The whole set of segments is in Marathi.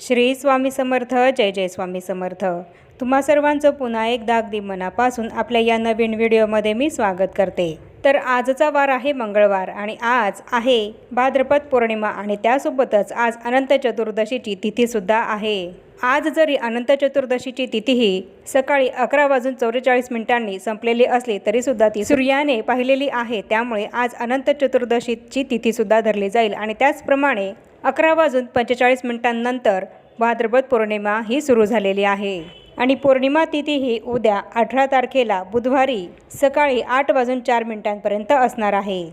श्री स्वामी समर्थ जय जय स्वामी समर्थ. तुम्हा सर्वांचं पुन्हा एकदा अगदी मनापासून आपल्या या नवीन व्हिडिओमध्ये मी स्वागत करते. तर आजचा वार आहे मंगळवार आणि आज आहे भाद्रपद पौर्णिमा आणि त्यासोबतच आज अनंत चतुर्दशीची तिथीसुद्धा आहे. आज जरी अनंत चतुर्दशीची तिथी ही सकाळी अकरा वाजून चौवेचाळीस मिनिटांनी संपलेली असली तरीसुद्धा ती सूर्याने पाहिलेली आहे. त्यामुळे आज अनंत चतुर्दशीची तिथीसुद्धा धरली जाईल आणि त्याचप्रमाणे अकरा वाजून पंचेचाळीस मिनिटांनंतर भाद्रपद पौर्णिमा ही सुरू झालेली आहे. आणि पौर्णिमा तिथी ही उद्या अठरा तारखेला बुधवारी सकाळी आठ वाजून चार मिनिटांपर्यंत असणार आहे.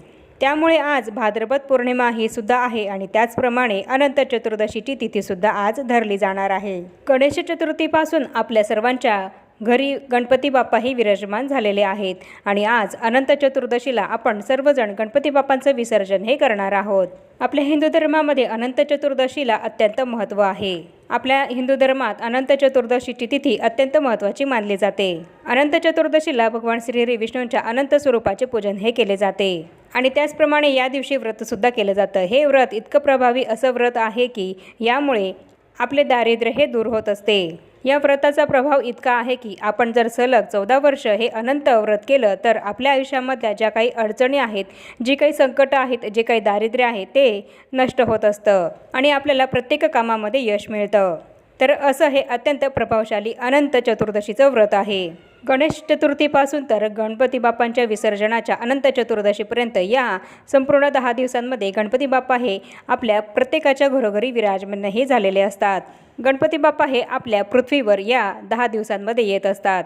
त्यामुळे आज भाद्रपद पौर्णिमा ही सुद्धा आहे आणि त्याचप्रमाणे अनंत चतुर्दशीची तिथीसुद्धा आज धरली जाणार आहे. गणेश चतुर्थीपासून आपल्या सर्वांच्या घरी गणपती बाप्पाही विराजमान झालेले आहेत. आणि आज अनंत चतुर्दशीला आपण सर्वजण गणपती बाप्पांचं विसर्जन हे करणार आहोत. आपल्या हिंदू धर्मामध्ये अनंत चतुर्दशीला अत्यंत महत्त्व आहे. आपल्या हिंदू धर्मात अनंत चतुर्दशीची तिथी अत्यंत महत्त्वाची मानली जाते. अनंत चतुर्दशीला भगवान श्री विष्णूंच्या अनंत स्वरूपाचे पूजन हे केले जाते. आणि त्याचप्रमाणे या दिवशी व्रतसुद्धा केलं जातं. हे व्रत इतकं प्रभावी असं व्रत आहे की यामुळे आपले दारिद्र्य हे दूर होत असते. या व्रताचा प्रभाव इतका आहे की आपण जर सलग चौदा वर्ष हे अनंत व्रत केलं तर आपल्या आयुष्यामधल्या ज्या काही अडचणी आहेत जी काही संकटं आहेत जे काही दारिद्र्य आहे ते नष्ट होत असतं आणि आपल्याला प्रत्येक कामामध्ये यश मिळतं. तर असं हे अत्यंत प्रभावशाली अनंत चतुर्दशीचं व्रत आहे. गणेश चतुर्थीपासून तर गणपती बाप्पांच्या विसर्जनाच्या अनंत चतुर्दशीपर्यंत या संपूर्ण दहा दिवसांमध्ये गणपती बाप्पा हे आपल्या प्रत्येकाच्या घरोघरी विराजमानही झालेले असतात. गणपती बाप्पा हे आपल्या पृथ्वीवर या दहा दिवसांमध्ये येत असतात.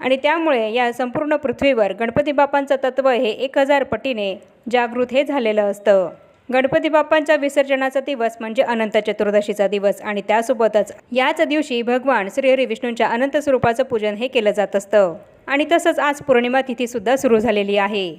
आणि त्यामुळे या संपूर्ण पृथ्वीवर गणपती बाप्पांचं तत्त्व हे एक हजार पटीने जागृत हे झालेलं असतं. गणपती बाप्पांच्या विसर्जनाचा दिवस म्हणजे अनंत चतुर्दशीचा दिवस आणि त्यासोबतच याच दिवशी भगवान श्रीहरी विष्णूंच्या अनंत स्वरूपाचं पूजन हे केलं जात असतं. आणि तसंच आज पौर्णिमा तिथीसुद्धा सुरू झालेली आहे.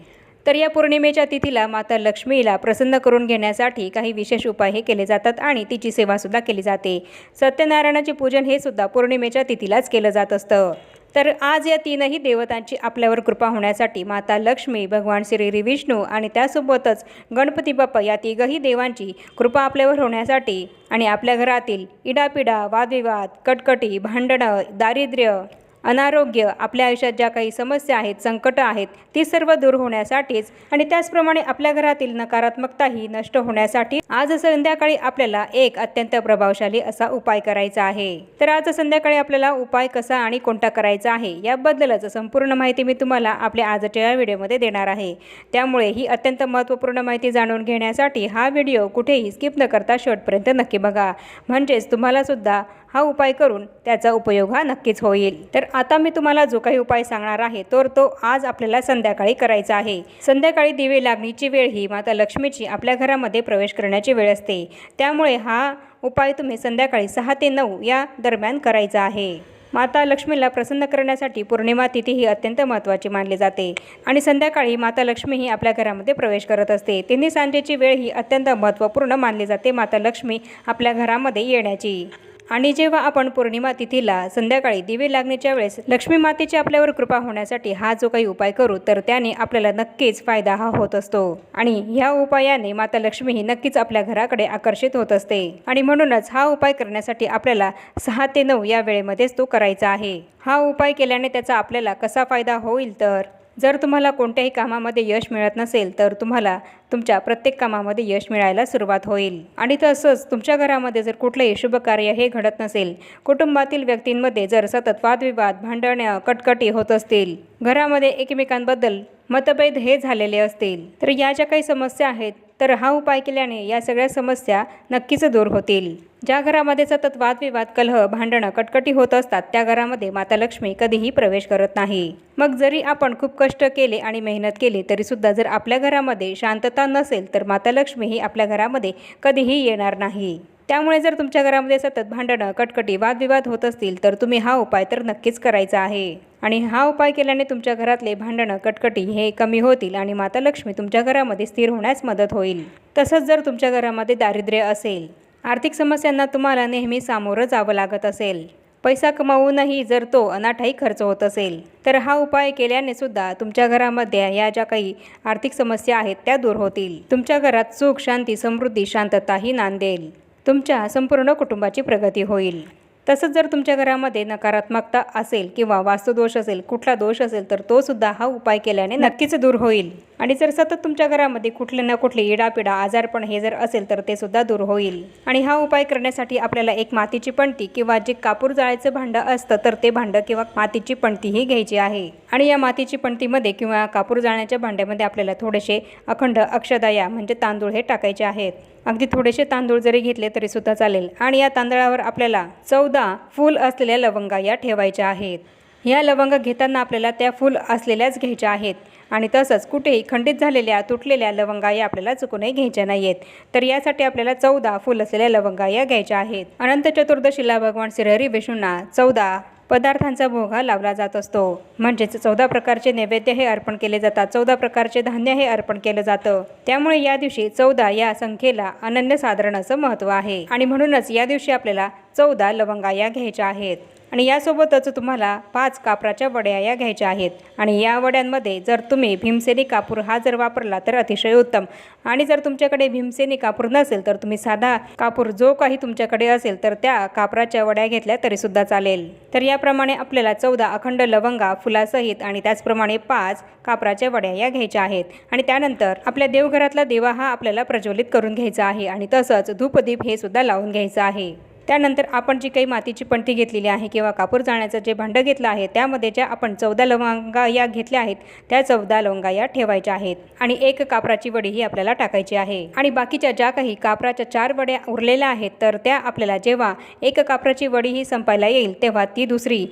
तर या पौर्णिमेच्या तिथीला माता लक्ष्मीला प्रसन्न करून घेण्यासाठी काही विशेष उपाय हे केले जातात आणि तिची सेवासुद्धा केली जाते. सत्यनारायणाचे पूजन हे सुद्धा पौर्णिमेच्या तिथीलाच केलं जात असतं. तर आज या तीनही देवतांची आपल्यावर कृपा होण्यासाठी माता लक्ष्मी भगवान श्री विष्णू आणि त्यासोबतच गणपती बाप्पा या तिघही देवांची कृपा आपल्यावर होण्यासाठी आणि आपल्या घरातील इडापिडा वादविवाद कटकटी भांडणं दारिद्र्य अनारोग्य आपल्या आयुष्यात ज्या काही समस्या आहेत संकटं आहेत ती सर्व दूर होण्यासाठीच आणि त्याचप्रमाणे आपल्या घरातील नकारात्मकताही नष्ट होण्यासाठी आज संध्याकाळी आपल्याला एक अत्यंत प्रभावशाली असा उपाय करायचा आहे. तर आज संध्याकाळी आपल्याला उपाय कसा आणि कोणता करायचा आहे याबद्दलच संपूर्ण माहिती मी तुम्हाला आपल्या आजच्या या व्हिडिओमध्ये देणार आहे. त्यामुळे ही अत्यंत महत्त्वपूर्ण माहिती जाणून घेण्यासाठी हा व्हिडिओ कुठेही स्किप न करता शेवटपर्यंत नक्की बघा. म्हणजेच तुम्हाला सुद्धा हा उपाय करून त्याचा उपयोग हा नक्कीच होईल. तर आता मी तुम्हाला जो काही उपाय सांगणार आहे तर तो आज आपल्याला संध्याकाळी करायचा आहे. संध्याकाळी दिवे लागणीची वेळ ही माता लक्ष्मीची आपल्या घरामध्ये प्रवेश करण्याची वेळ असते. त्यामुळे हा उपाय तुम्ही संध्याकाळी सहा ते नऊ या दरम्यान करायचा आहे. माता लक्ष्मीला प्रसन्न करण्यासाठी पौर्णिमा तिथी ही अत्यंत महत्त्वाची मानली जाते. आणि संध्याकाळी माता लक्ष्मी ही आपल्या घरामध्ये प्रवेश करत असते. तिन्ही सांजेची वेळ ही अत्यंत महत्त्वपूर्ण मानली जाते माता लक्ष्मी आपल्या घरामध्ये येण्याची. आणि जेव्हा आपण पौर्णिमा तिथीला संध्याकाळी दिवे लागण्याच्या वेळेस लक्ष्मी मातेची आपल्यावर कृपा होण्यासाठी हा जो काही उपाय करू तर त्याने आपल्याला नक्कीच फायदा हा होत असतो. आणि ह्या उपायाने माता लक्ष्मी ही नक्कीच आपल्या घराकडे आकर्षित होत असते. आणि म्हणूनच हा उपाय करण्यासाठी आपल्याला सहा ते नऊ या वेळेमध्येच तो करायचा आहे. हा उपाय केल्याने त्याचा आपल्याला कसा फायदा होईल तर? जर तुम्हाला कोणत्याही कामामध्ये यश मिळत नसेल तर तुम्हाला तुमच्या प्रत्येक कामामध्ये यश मिळायला सुरुवात होईल. आणि तसंच तुमच्या घरामध्ये जर कुठलंही शुभ कार्य हे घडत नसेल कुटुंबातील व्यक्तींमध्ये जर सतत वादविवाद भांडण्या कटकटी होत असतील घरामध्ये एकमेकांबद्दल मतभेद हे झालेले असतील तर या ज्या काही समस्या आहेत तर हा उपाय केल्याने या सगळ्या समस्या नक्कीच दूर होतील. ज्या घरामध्ये सतत वादविवाद कलह भांडणं कटकटी होत असतात त्या घरामध्ये माता लक्ष्मी कधीही प्रवेश करत नाही. मग जरी आपण खूप कष्ट केले आणि मेहनत केली तरीसुद्धा जर आपल्या घरामध्ये शांतता नसेल तर माता लक्ष्मी ही आपल्या घरामध्ये कधीही येणार नाही. त्यामुळे जर तुमच्या घरामध्ये सतत भांडणं कटकटी वादविवाद होत असतील तर तुम्ही हा उपाय तर नक्कीच करायचा आहे. आणि हा उपाय केल्याने तुमच्या घरातले भांडणं कटकटी हे कमी होतील आणि माता लक्ष्मी तुमच्या घरामध्ये स्थिर होण्यास मदत होईल. तसंच जर तुमच्या घरामध्ये दारिद्र्य असेल आर्थिक समस्यांना तुम्हाला नेहमी सामोरं जावं लागत असेल. पैसा कमावूनही जर तो अनाठाई खर्च होत असेल तर हा उपाय केल्याने सुद्धा तुमच्या घरामध्ये या ज्या काही आर्थिक समस्या आहेत त्या दूर होतील. तुमच्या घरात सुख शांती समृद्धी शांतताही नांदेल. तुमच्या संपूर्ण कुटुंबाची प्रगती होईल. तसंच जर तुमच्या घरामध्ये नकारात्मकता असेल किंवा वास्तुदोष असेल कुठला दोष असेल तर तो सुद्धा हा उपाय केल्याने नक्कीच दूर होईल. आणि जर सतत तुमच्या घरामध्ये कुठले ना कुठले इडापिडा आजारपण हे जर असेल तर ते सुद्धा दूर होईल. आणि हा उपाय करण्यासाठी आपल्याला एक मातीची पणती किंवा जे कापूर जाळायचं भांडं असतं तर ते भांडं किंवा मातीची पणती ही घ्यायची आहे. आणि या मातीची पणतीमध्ये किंवा कापूर जाळण्याच्या भांड्यामध्ये आपल्याला थोडेसे अखंड अक्षदाया म्हणजे तांदूळ हे टाकायचे आहेत. अगदी थोडेसे तांदूळ जरी घेतले तरी सुद्धा चालेल. आणि या तांदळावर आपल्याला चौदा फूल असलेल्या लवंगा या ठेवायच्या आहेत. या लवंग घेताना आपल्याला त्या फूल असलेल्याच घ्यायच्या आहेत. आणि तसंच कुठेही खंडित झालेल्या तुटलेल्या लवंगा या आपल्याला चुकूनही घ्यायच्या नाही आहेत तर यासाठी आपल्याला चौदा फूल असलेल्या लवंगा या घ्यायच्या आहेत. अनंत चतुर्दशीला भगवान श्रीहरी विष्णूंना चौदा पदार्थांचा भोगा लावला जात असतो. म्हणजेच चौदा प्रकारचे नैवेद्य हे अर्पण केले जातात. चौदा प्रकारचे धान्य हे अर्पण केलं जातं. त्यामुळे या दिवशी चौदा या संख्येला अनन्यसाधारण असं महत्त्व आहे. आणि म्हणूनच या दिवशी आपल्याला चौदा लवंगा या घ्यायच्या आहेत. आणि यासोबतच तुम्हाला पाच कापराच्या वड्या या घ्यायच्या आहेत. आणि या वड्यांमध्ये जर तुम्ही भीमसेनी कापूर हा जर वापरला तर अतिशय उत्तम. आणि जर तुमच्याकडे भीमसेनी कापूर नसेल तर तुम्ही साधा कापूर जो काही तुमच्याकडे असेल तर त्या कापराच्या वड्या घेतल्या तरीसुद्धा चालेल. तर याप्रमाणे आपल्याला चौदा अखंड लवंगा फुलासहित आणि त्याचप्रमाणे पाच कापराच्या वड्या या घ्यायच्या आहेत. आणि त्यानंतर आपल्या देवघरातला देवा हा आपल्याला प्रज्वलित करून घ्यायचा आहे. आणि तसंच धूपदीप हे सुद्धा लावून घ्यायचं आहे. त्यानंतर आपण जी काही मातीची पणती घेतलेली आहे किंवा कापूर जाण्याचं जे भांडं घेतलं आहे त्यामध्ये ज्या आपण चौदा लवंगा या घेतल्या आहेत त्या चौदा लवंगा या ठेवायच्या आहेत. आणि एक कापराची वडी ही आपल्याला टाकायची आहे. आणि बाकीच्या ज्या काही कापराच्या चार वड्या उरलेल्या आहेत तर त्या आपल्याला जेव्हा एक कापराची वडी ही संपायला येईल तेव्हा ती दुसरी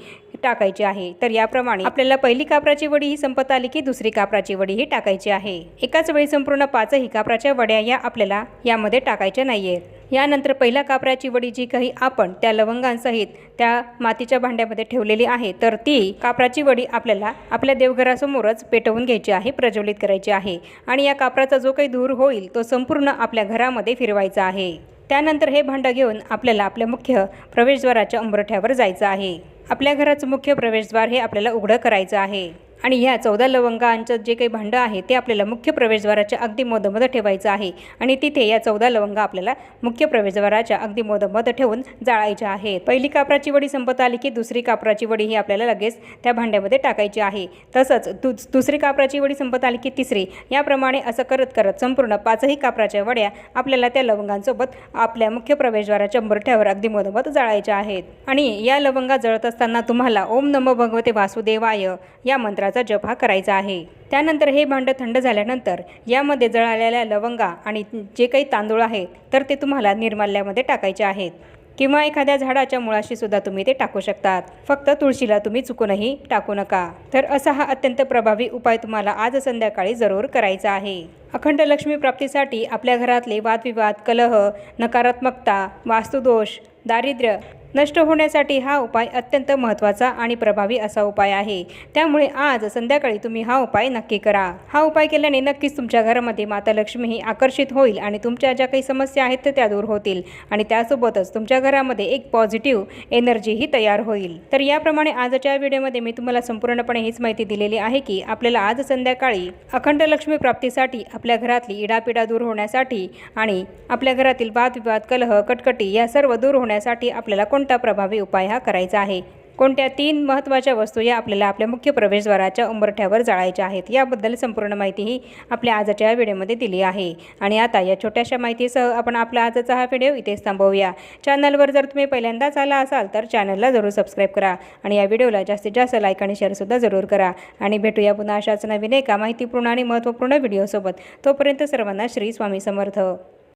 टाकायची आहे. तर याप्रमाणे आपल्याला पहिली कापराची वडी ही संपत आली की दुसरी कापराची वडी ही टाकायची आहे. एकाच वेळी संपूर्ण पाचही कापराच्या वड्या या आपल्याला यामध्ये टाकायच्या नाहीयेत. यानंतर पहिल्या कापराची वडी जी काही आपण त्या लवंगांसहित त्या मातीच्या भांड्यामध्ये ठेवलेली आहे तर ती कापराची वडी आपल्याला आपल्या देवघरासमोरच पेटवून घ्यायची आहे प्रज्वलित करायची आहे आणि या कापराचा जो काही धूर होईल तो संपूर्ण आपल्या घरामध्ये फिरवायचा आहे. त्यानंतर हे भांडं घेऊन आपल्याला आपल्या मुख्य प्रवेशद्वाराच्या उंबरठ्यावर जायचं आहे. आपल्या घराचं मुख्य प्रवेशद्वार हे आपल्याला उघडं करायचं आहे. आणि ह्या चौदा लवंगांचं जे काही भांडं आहे ते आपल्याला मुख्य प्रवेशद्वाराच्या अगदी मधोमध ठेवायचं आहे. आणि तिथे या चौदा लवंगा आपल्याला मुख्य प्रवेशद्वाराच्या अगदी मधोमध ठेवून जाळायच्या आहेत. पहिली कापराची वडी संपत आली की दुसरी कापराची वडी ही आपल्याला लगेच त्या भांड्यामध्ये टाकायची आहे. तसंच दु दुसरी कापराची वडी संपत आली की तिसरी याप्रमाणे असं करत करत संपूर्ण पाचही कापराच्या वड्या आपल्याला त्या लवंगांसोबत आपल्या मुख्य प्रवेशद्वाराच्या मुरठ्यावर अगदी मधोमध जाळायच्या आहेत. आणि या लवंगा जळत असताना तुम्हाला ओम नमो भगवते वासुदेवाय या मंत्राचा जप हा करायचा आहे. त्यानंतर हे भांडं थंड झाल्यानंतर यामध्ये जळालेल्या लवंगा आणि जे काही तांदूळ आहेत तर ते तुम्हाला निर्माल्यामध्ये टाकायचे आहेत. किंवा एखाद्या झाडाच्या मुळाशी सुद्धा तुम्ही ते टाकू शकतात. फक्त तुळशीला तुम्ही चुकूनही टाकू नका. तर असा हा अत्यंत प्रभावी उपाय तुम्हाला आज संध्याकाळी जरूर करायचा आहे. अखंड लक्ष्मी प्राप्तीसाठी आपल्या घरातले वादविवाद कलह नकारात्मकता वास्तुदोष दारिद्र्य नष्ट होण्यासाठी हा उपाय अत्यंत महत्त्वाचा आणि प्रभावी असा उपाय आहे. त्यामुळे आज संध्याकाळी तुम्ही हा उपाय नक्की करा. हा उपाय केल्याने नक्कीच तुमच्या घरामध्ये माता लक्ष्मी ही आकर्षित होईल आणि तुमच्या ज्या काही समस्या आहेत त्या दूर होतील आणि त्यासोबतच तुमच्या घरामध्ये एक पॉझिटिव्ह एनर्जीही तयार होईल. तर याप्रमाणे आजच्या व्हिडिओमध्ये मी तुम्हाला संपूर्णपणे हीच माहिती दिलेली आहे की आपल्याला आज संध्याकाळी अखंड लक्ष्मी प्राप्तीसाठी आपल्या घरातली इडापिडा दूर होण्यासाठी आणि आपल्या घरातील वादविवाद कलह कटकटी या सर्व दूर होण्यासाठी आपल्याला कोणता प्रभावी उपाय हा करायचा आहे? कोणत्या तीन महत्त्वाच्या वस्तू या आपल्याला आपल्या मुख्य प्रवेशद्वाराच्या उंबरठ्यावर जाळायच्या आहेत? याबद्दल संपूर्ण माहिती ही आपल्या आजच्या व्हिडिओमध्ये दिली आहे. आणि आता या छोट्याशा माहितीसह आपण आपला आजचा हा व्हिडिओ इथेच थांबवूया. चॅनलवर जर तुम्ही पहिल्यांदाच आला असाल तर चॅनलला जरूर सबस्क्राईब करा आणि या व्हिडिओला जास्तीत जास्त लाईक आणि शेअरसुद्धा जरूर करा. आणि भेटूया पुन्हा अशाच नवीन एका माहितीपूर्ण आणि महत्त्वपूर्ण व्हिडिओसोबत. तोपर्यंत सर्वांना श्री स्वामी समर्थ.